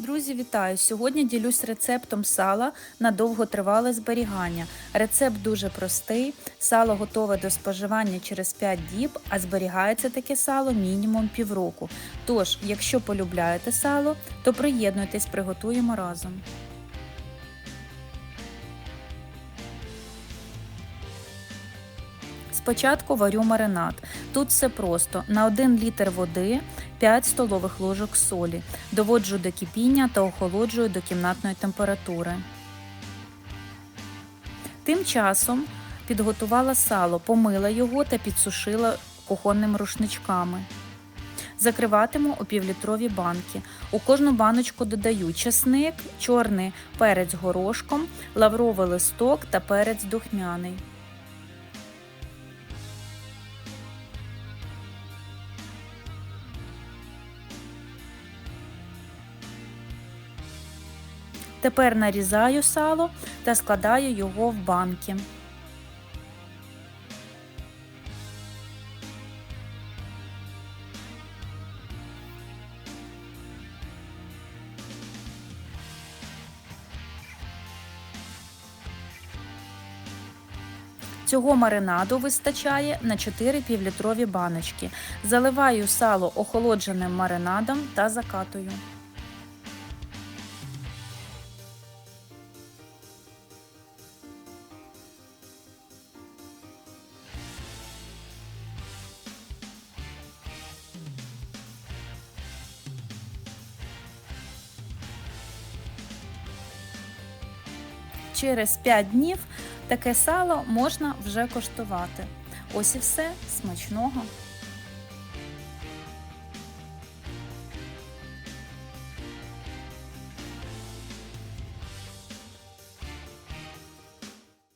Друзі, вітаю! Сьогодні ділюсь рецептом сала на довготривале зберігання. Рецепт дуже простий. Сало готове до споживання через 5 діб, а зберігається таке сало мінімум півроку. Тож, якщо полюбляєте сало, то приєднуйтесь, приготуємо разом. Спочатку варю маринад. Тут все просто: на 1 літр води 5 столових ложок солі. Доводжу до кипіння та охолоджую до кімнатної температури. Тим часом підготувала сало, помила його та підсушила кухонними рушничками. Закриватиму у півлітрові банки. У кожну баночку додаю чесник, чорний перець горошком, лавровий листок та перець духмяний. Тепер нарізаю сало та складаю його в банки. Цього маринаду вистачає на 4 півлітрові баночки. Заливаю сало охолодженим маринадом та закатую. Через 5 днів таке сало можна вже коштувати. Ось і все смачного.